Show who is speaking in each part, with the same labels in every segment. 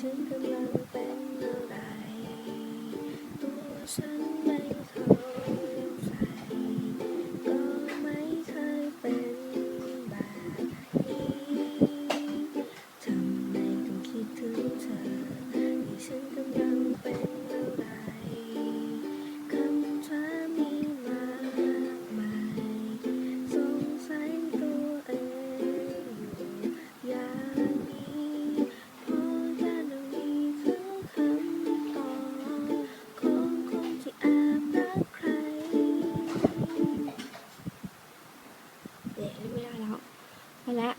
Speaker 1: çılgınlar พอแล้ว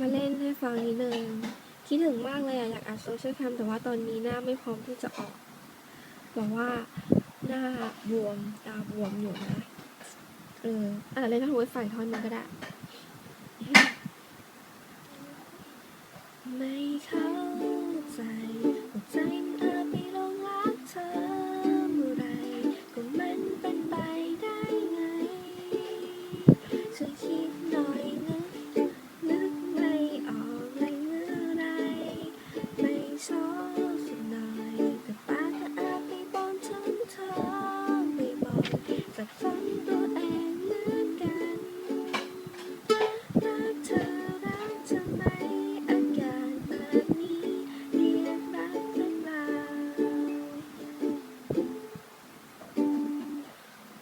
Speaker 1: มาเล่นให้ฟังนิดนึงคิดถึงมากเลยอะอยากอัดโซเชียลแคมแต่ว่าตอนนี้หน้าไม่พร้อมที่จะออกบอกว่าหน้าบวมตาบวมอยู่นะเอออะเล่นท่อนไว้ฝ่ายท่อนนึงก็ได้ ไม่เข้า ไม่บอกฝันตัวเองเหมือนกันรักเธอรักเธอไมอาการแบบนี้เรียกรักหรือเปล่า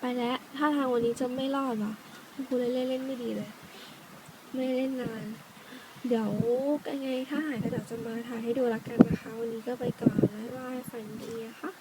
Speaker 1: ไปแล้วถ้าทางวันนี้จะไม่รอดว่ะคุณเล่นเล่นไม่ดีเลย ไม่เล่นนานเดี๋ยวยังไงถ้าหายก็เดี๋ยวจะมาถ่ายให้ดูละกันนะคะ วันนี้ก็ไปก่อนบ๊ายบายฝันดีอะค่ะ